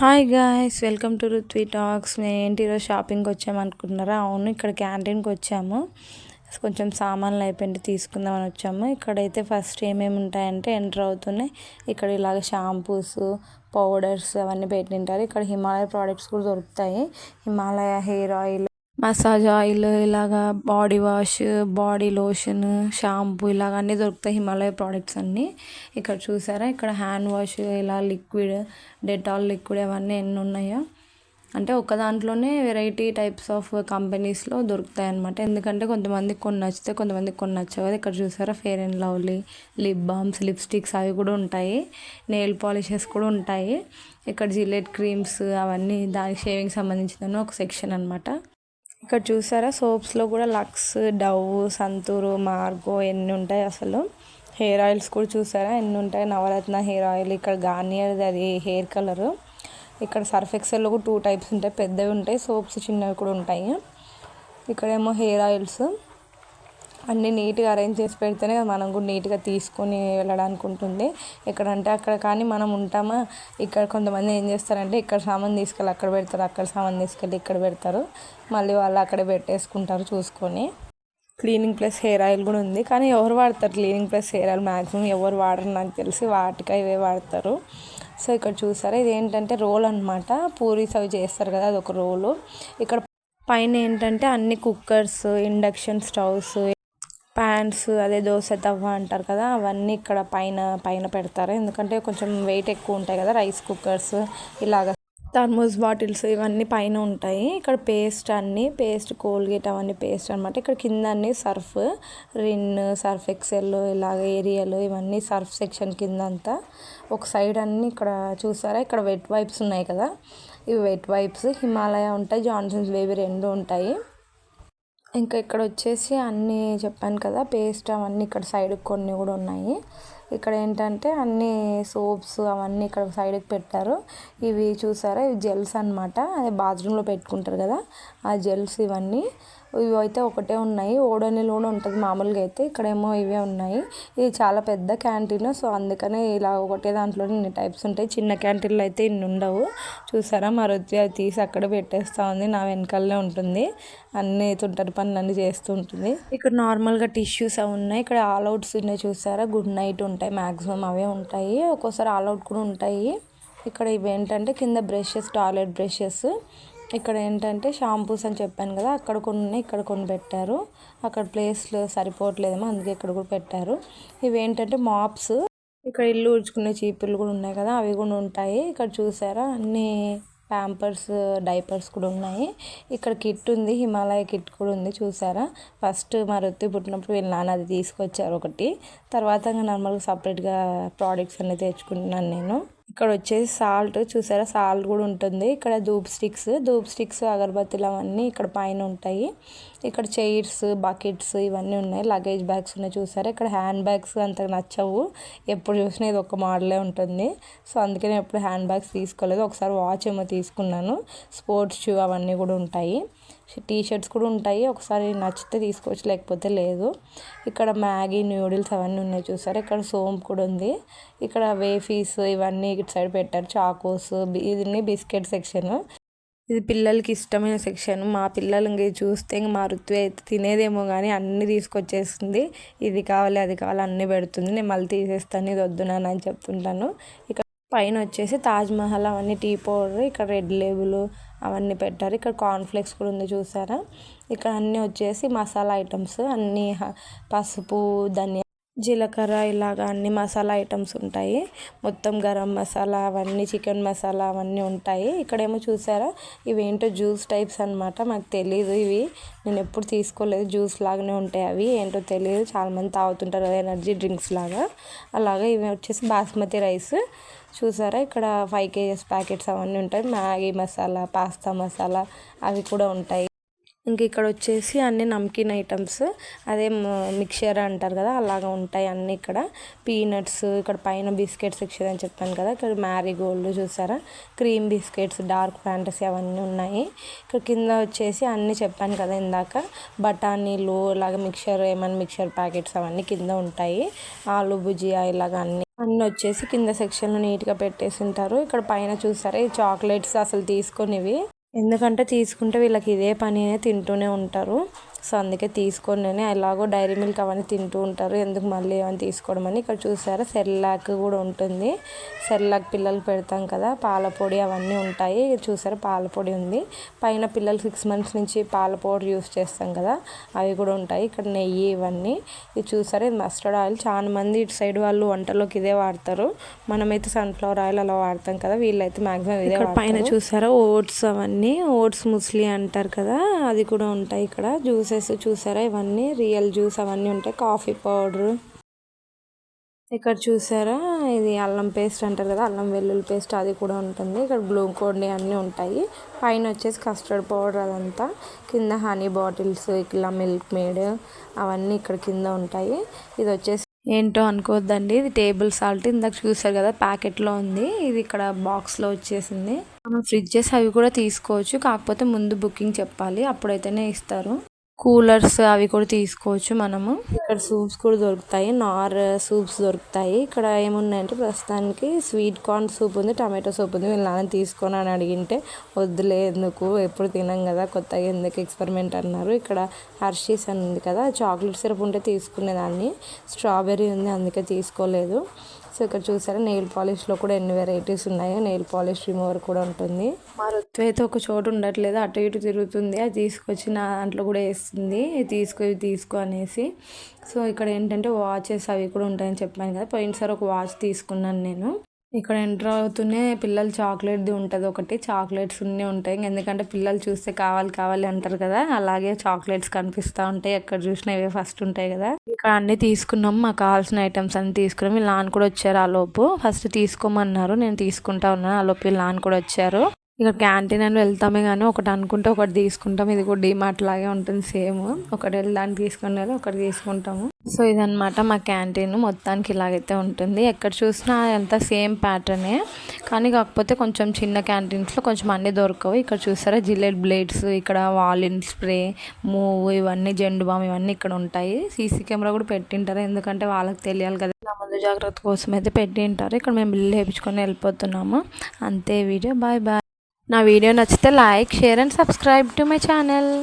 Hi guys welcome to Ruthvi talks ఏంటి ఈరోజు షాపింగ్కి వచ్చామనుకుంటున్నారా? అవును ఇక్కడ క్యాంటీన్కి వచ్చాము. కొంచెం సామాన్లు అయిపోయింది తీసుకుందామని వచ్చాము. ఇక్కడైతే ఫస్ట్ ఏమేమి ఉంటాయంటే ఎంటర్ అవుతున్నాయి. ఇక్కడ ఇలాగ షాంపూస్ పౌడర్స్ అవన్నీ పెట్టింటారు. ఇక్కడ హిమాలయ ప్రోడక్ట్స్ కూడా దొరుకుతాయి. Himalaya hair oil massage oil ఇలాగా body wash body lotion shampoo ఇలాగ అన్నీ దొరుకుతాయి హిమాలయ ప్రోడక్ట్స్ అన్నీ. ఇక్కడ చూసారా? ఇక్కడ హ్యాండ్ వాష్ ఇలా లిక్విడ్ డెటాల్ లిక్విడ్ అవన్నీ ఎన్ని ఉన్నాయో. అంటే ఒక దాంట్లోనే వెరైటీ టైప్స్ ఆఫ్ కంపెనీస్లో దొరుకుతాయి అనమాట ఎందుకంటే కొంతమందికి కొన్ని నచ్చితే కొంతమందికి కొన్ని నచ్చవు కదా ఇక్కడ చూసారా? Fair and Lovely lip balms lipsticks అవి కూడా ఉంటాయి. నెయిల్ పాలిషెస్ కూడా ఉంటాయి. ఇక్కడ జిలెట్ క్రీమ్స్ అవన్నీ దానికి షేవింగ్ సంబంధించిన ఒక సెక్షన్ అనమాట ఇక్కడ చూసారా? సోప్స్లో కూడా లక్స్ డవ్ సంతూరు మార్గో ఎన్ని ఉంటాయి అసలు? హెయిర్ ఆయిల్స్ కూడా చూసారా? ఎన్ని ఉంటాయి? నవరత్న హెయిర్ ఆయిల్ ఇక్కడ గార్నియర్ అది హెయిర్ కలర్. ఇక్కడ సర్ఫ్ ఎక్సెల్లో కూడా టూ టైప్స్ ఉంటాయి. పెద్దవి ఉంటాయి సోప్స్ చిన్నవి కూడా ఉంటాయి. ఇక్కడేమో హెయిర్ ఆయిల్స్. అన్నీ నీట్గా అరేంజ్ చేసి పెడితేనే మనం కూడా నీట్గా తీసుకొని వెళ్ళడానికి ఉంటుంది. ఎక్కడంటే అక్కడ కానీ మనం ఉంటామా? ఇక్కడ కొంతమంది ఏం చేస్తారంటే ఇక్కడ సామాన్ తీసుకెళ్ళి అక్కడ పెడతారు అక్కడ సామాన్ తీసుకెళ్ళి ఇక్కడ పెడతారు. మళ్ళీ వాళ్ళు అక్కడే పెట్టేసుకుంటారు చూసుకొని. క్లీనింగ్ ప్లస్ హెయిర్ ఆయిల్ కూడా ఉంది. కానీ ఎవరు వాడతారు cleaning plus hair oil maximum ఎవరు వాడరు నాకు తెలిసి. వాటికి ఇవే వాడతారు. సో ఇక్కడ చూసారా ఇది ఏంటంటే రోల్ అనమాట పూరీస్ అవి చేస్తారు కదా అది ఒక రోలు. ఇక్కడ పైన ఏంటంటే అన్ని కుక్కర్స్ ఇండక్షన్ స్టవ్స్ ప్యాన్స్ అదే దోశ తవ్వ అంటారు కదా అవన్నీ ఇక్కడ పైన పైన పెడతారు. ఎందుకంటే కొంచెం వెయిట్ ఎక్కువ ఉంటాయి కదా రైస్ కుక్కర్స్ ఇలాగ. థర్మోస్ బాటిల్స్ ఇవన్నీ పైన ఉంటాయి. ఇక్కడ పేస్ట్ అన్ని పేస్ట్ కోల్గేట్ అవన్నీ పేస్ట్ అనమాట ఇక్కడ కింద అన్ని సర్ఫ్ రిన్ సర్ఫ్ ఎక్సెల్ ఇలాగ ఏరియాలు ఇవన్నీ సర్ఫ్ సెక్షన్ కింద అంతా. ఒక సైడ్ అన్ని ఇక్కడ చూసారా? ఇక్కడ వెట్ వైప్స్ ఉన్నాయి కదా. ఇవి వెట్ వైప్స్ హిమాలయ ఉంటాయి జాన్సన్స్ బేబీ రెండు ఉంటాయి. ఇంకా ఇక్కడ వచ్చేసి అన్నీ చెప్పాను కదా పేస్ట్ అవన్నీ ఇక్కడ సైడ్ కొన్ని కూడా ఉన్నాయి. ఇక్కడ ఏంటంటే అన్ని సోప్స్ అవన్నీ ఇక్కడ సైడ్కి పెట్టారు. ఇవి చూసారా? ఇవి జెల్స్ అనమాట అదే బాత్రూంలో పెట్టుకుంటారు కదా ఆ జెల్స్ ఇవన్నీ. ఇవి అయితే ఒకటే ఉన్నాయి. ఓడోనిల్ కూడా ఉంటుంది మామూలుగా అయితే. ఇక్కడేమో ఇవే ఉన్నాయి. ఇది చాలా పెద్ద క్యాంటీన్. సో అందుకనే ఇలా ఒకటే దాంట్లో ఇన్ని టైప్స్ ఉంటాయి. చిన్న క్యాంటీన్లు అయితే ఇన్ని ఉండవు. చూసారా? మా అది తీసి అక్కడ పెట్టేస్తూ ఉంది. నా వెనకాలనే ఉంటుంది. అన్ని తుంటరి పనులు అన్నీ చేస్తూ ఉంటుంది. ఇక్కడ నార్మల్గా టిష్యూస్ అవి ఉన్నాయి. ఇక్కడ ఆల్ అవుట్స్ ఉన్నాయి చూసారా? గుడ్ నైట్ ఉంటాయి. మ్యాక్సిమం అవే ఉంటాయి. ఒక్కోసారి ఆల్ అవుట్ కూడా ఉంటాయి. ఇక్కడ ఇవి ఏంటంటే కింద బ్రషెస్ టాయిలెట్ బ్రషెస్. ఇక్కడ ఏంటంటే షాంపూస్ అని చెప్పాను కదా అక్కడ కొన్ని ఉన్నాయి ఇక్కడ కొన్ని పెట్టారు అక్కడ ప్లేస్లు సరిపోవట్లేదేమో అందుకే ఇక్కడ కూడా పెట్టారు. ఇవి ఏంటంటే మాప్స్. ఇక్కడ ఇల్లు ఊడ్చుకునే చీపులు కూడా ఉన్నాయి కదా అవి కూడా ఉంటాయి. ఇక్కడ చూసారా అన్ని ప్యాంపర్స్ డైపర్స్ కూడా ఉన్నాయి. ఇక్కడ కిట్ ఉంది హిమాలయ కిట్ కూడా ఉంది చూసారా? ఫస్ట్ మా రొత్తి పుట్టినప్పుడు వీళ్ళ నాన్న అది తీసుకొచ్చారు ఒకటి. తర్వాత నార్మల్గా సపరేట్గా ప్రోడక్ట్స్ అన్నీ తెచ్చుకుంటున్నాను నేను. ఇక్కడ వచ్చేసి సాల్ట్ చూసారా? సాల్ట్ కూడా ఉంటుంది. ఇక్కడ ధూప్ స్టిక్స్ ధూప్ స్టిక్స్ అగరబత్తిలు అవన్నీ ఇక్కడ పైన ఉంటాయి. ఇక్కడ చైర్స్ బకెట్స్ ఇవన్నీ ఉన్నాయి. లగేజ్ బ్యాగ్స్ ఉన్నాయి. చూసారా? ఇక్కడ హ్యాండ్ బ్యాగ్స్ అంత నచ్చవు. ఎప్పుడు చూసినా ఇది ఒక మోడలే ఉంటుంది. సో అందుకే నేను ఎప్పుడు హ్యాండ్ బ్యాగ్స్ తీసుకోలేదు. ఒకసారి వాచ్ ఏమో తీసుకున్నాను. స్పోర్ట్స్ షూ అవన్నీ కూడా ఉంటాయి. టీ షర్ట్స్ కూడా ఉంటాయి. ఒకసారి నచ్చితే తీసుకోవచ్చు లేకపోతే లేదు. ఇక్కడ మ్యాగీ నూడిల్స్ అవన్నీ ఉన్నాయి. చూసారా? ఇక్కడ సోంప్ కూడా ఉంది. ఇక్కడ వేఫీస్ ఇవన్నీ ఇటు సైడ్ పెట్టారు. చాకోస్ ఇది బిస్కెట్ సెక్షన్ ఇది పిల్లలకి ఇష్టమైన సెక్షన్ మా పిల్లలు ఇంక చూస్తే ఇంక మా ఋతువు అయితే తినేదేమో కానీ అన్నీ తీసుకొచ్చేస్తుంది. ఇది కావాలి అది కావాలి అన్నీ పెడుతుంది. నేను మళ్ళీ తీసేస్తాను. ఇది వద్దునాను అని చెప్తుంటాను. ఇక్కడ పైన వచ్చేసి తాజ్మహల్ అవన్నీ టీ పౌడర్ ఇక్కడ రెడ్ లేబుల్ అవన్నీ పెట్టారు. ఇక్కడ కార్న్ఫ్లెక్స్ కూడా ఉంది చూసారా? ఇక్కడ అన్నీ వచ్చేసి మసాలా ఐటమ్స్ అన్నీ పసుపు ధనియా జీలకర్ర ఇలాగ అన్ని మసాలా ఐటమ్స్ ఉంటాయి. మొత్తం గరం మసాలా అవన్నీ చికెన్ మసాలా అవన్నీ ఉంటాయి. ఇక్కడేమో చూసారా? ఇవేంటో జ్యూస్ టైప్స్ అనమాట మాకు తెలియదు ఇవి. నేను ఎప్పుడు తీసుకోలేదు. జ్యూస్ లాగానే ఉంటాయి అవి. ఏంటో తెలియదు చాలామంది తాగుతుంటారు ఎనర్జీ డ్రింక్స్ లాగా. అలాగే ఇవి వచ్చేసి బాస్మతి రైస్. చూసారా? ఇక్కడ ఫైవ్ కేజెస్ ప్యాకెట్స్ అవన్నీ ఉంటాయి. మ్యాగీ మసాలా పాస్తా మసాలా అవి కూడా ఉంటాయి. ఇంక ఇక్కడ వచ్చేసి అన్ని నమ్కిన్ ఐటమ్స్. అదే మిక్చర్ అంటారు కదా అలాగా ఉంటాయి అన్నీ ఇక్కడ. పీనట్స్ ఇక్కడ పైన బిస్కెట్ సెక్షన్ అని చెప్పాను కదా ఇక్కడ మ్యారీగోల్డ్ చూసారా? క్రీమ్ బిస్కెట్స్ డార్క్ ఫ్యాంటసీ అవన్నీ ఉన్నాయి. ఇక్కడ కింద వచ్చేసి అన్నీ చెప్పాను కదా ఇందాక. బఠానీలు ఇలాగ మిక్చర్ ఏమైనా మిక్చర్ ప్యాకెట్స్ అవన్నీ కింద ఉంటాయి. ఆలు భుజియా ఇలాగ అన్నీ. అన్నీ వచ్చేసి కింద సెక్షన్లో నీట్గా పెట్టేసి ఉంటారు ఇక్కడ పైన చూసారా ఈ చాక్లెట్స్ అసలు తీసుకొనివి. ఎందుకంటే తీసుకుంటే వీళ్ళకి ఇదే పని తింటూనే ఉంటారు. సో అందుకే తీసుకొని నేను ఎలాగో డైరీ మిల్క్ అవన్నీ తింటూ ఉంటారు. ఎందుకు మళ్ళీ ఏమైనా తీసుకోవడం అని ఇక్కడ చూసారా? సెర్లాక్ కూడా ఉంటుంది. సెర్లాక్ పిల్లలు పెడతాం కదా పాల పొడి అవన్నీ ఉంటాయి. చూసారా? పాల పొడి ఉంది. పైన పిల్లలు సిక్స్ మంత్స్ నుంచి పాల పౌడర్ యూస్ చేస్తాం కదా అవి కూడా ఉంటాయి. ఇక్కడ నెయ్యి ఇవన్నీ. ఇది చూసారా? ఇది మస్టర్డ్ ఆయిల్ చాలా మంది ఇటు సైడ్ వాళ్ళు వంటలోకి ఇదే వాడతారు. మనమైతే సన్ఫ్లవర్ ఆయిల్ అలా వాడతాం కదా వీళ్ళైతే మాక్సిమం ఇదే పైన చూసారా? ఓట్స్ అవన్నీ ఓట్స్ ముస్లీ అంటారు కదా అది కూడా ఉంటాయి ఇక్కడ. జ్యూసెస్ చూసారా? ఇవన్నీ రియల్ జ్యూస్ అవన్నీ ఉంటాయి. Coffee powder. ఇక్కడ చూసారా? ఇది అల్లం పేస్ట్ అంటారు కదా అల్లం వెల్లుల్లి పేస్ట్ అది కూడా ఉంటుంది. ఇక్కడ గ్లూకోన్ అన్నీ ఉంటాయి. పైన వచ్చేసి కస్టర్డ్ పౌడర్ అదంతా. కింద హనీ బాటిల్స్ ఇట్లా మిల్క్ మేడ్ అవన్నీ ఇక్కడ కింద ఉంటాయి. ఇది వచ్చేసి ఏంటో అనుకోవద్దండి. ఇది టేబుల్ సాల్ట్. ఇందాక చూసారు కదా ప్యాకెట్లో ఉంది. ఇది ఇక్కడ బాక్స్లో వచ్చేసింది. మనం ఫ్రిడ్జెస్ అవి కూడా తీసుకోవచ్చు. కాకపోతే ముందు బుకింగ్ చెప్పాలి. అప్పుడైతేనే ఇస్తారు. కూలర్స్ అవి కూడా తీసుకోవచ్చు మనము. ఇక్కడ సూప్స్ కూడా దొరుకుతాయి. నార్ సూప్స్ దొరుకుతాయి. ఇక్కడ ఏమున్నాయంటే ప్రస్తుతానికి స్వీట్ కార్న్ సూప్ ఉంది టమాటో సూప్ ఉంది. వీళ్ళు నాన్న తీసుకొని అని అడిగింటే వద్దులే ఎందుకు? ఎప్పుడు తినం కదా కొత్తగా ఎందుకు ఎక్స్పెరిమెంట్ అన్నారు. ఇక్కడ హర్షీస్ అని ఉంది కదా చాక్లెట్ సిరప్ ఉంటే తీసుకునేదాన్ని. స్ట్రాబెర్రీ ఉంది అందుకే తీసుకోలేదు. సో ఇక్కడ చూసారా నెయిల్ పాలిష్లో కూడా ఎన్ని వెరైటీస్ ఉన్నాయో నెయిల్ పాలిష్ రిమూవర్ కూడా ఉంటుంది. మా రుత్వైతే ఒక చోటు ఉండట్లేదు అటు ఇటు తిరుగుతుంది అది తీసుకొచ్చి నా దాంట్లో కూడా వేస్తుంది తీసుకో తీసుకో అనేసి. సో ఇక్కడ ఏంటంటే వాచెస్ అవి కూడా ఉంటాయని చెప్పాను కదా పోయినసారి ఒక వాచ్ తీసుకున్నాను నేను. ఇక్కడ ఎంటర్ అవుతూనే పిల్లలు చాక్లెట్ది ఉంటుంది ఒకటి చాక్లెట్స్ అన్నీ ఉంటాయి. ఎందుకంటే పిల్లలు చూస్తే కావాలి కావాలి అంటారు కదా అలాగే చాక్లెట్స్ కనిపిస్తూ ఉంటాయి ఎక్కడ చూసినా ఇవే ఫస్ట్ ఉంటాయి కదా. ఇక్కడ అన్నీ తీసుకున్నాం. మాకు కావాల్సిన ఐటమ్స్ అన్ని తీసుకున్నాం. వీళ్ళు నాన్న కూడా వచ్చారు ఆ లోపు. ఫస్ట్ తీసుకోమన్నారు. నేను తీసుకుంటా ఉన్నాను. ఆ లోపు వీళ్ళు నాన్న కూడా వచ్చారు. ఇక క్యాంటీన్ అని వెళ్తామే కానీ ఒకటి అనుకుంటే ఒకటి తీసుకుంటాం. ఇది కూడా డిమార్ట్ లాగే ఉంటుంది సేమ్. ఒకటి వెళ్ళడానికి తీసుకుని ఒకటి తీసుకుంటాము. సో ఇదనమాట మా క్యాంటీన్ మొత్తానికి ఇలాగైతే ఉంటుంది. ఎక్కడ చూసినా అంతా సేమ్ ప్యాటర్నే కానీ కాకపోతే కొంచెం చిన్న క్యాంటీన్స్లో కొంచెం అన్నీ దొరకవు. ఇక్కడ చూసారా జిల్లెట్ బ్లేడ్స్ ఇక్కడ వాలిన్ స్ప్రే మూవ్ ఇవన్నీ జెండు బామ్ ఇవన్నీ ఇక్కడ ఉంటాయి. సీసీ కెమెరా కూడా పెట్టింటారు. ఎందుకంటే వాళ్ళకి తెలియాలి కదా. ఇలా ముందు జాగ్రత్త కోసం అయితే పెట్టింటారు. ఇక్కడ మేము బిల్లు వేయించుకొని వెళ్ళిపోతున్నాము. అంతే వీడియో. Bye bye. నా వీడియో నచ్చితే like share and subscribe to my channel.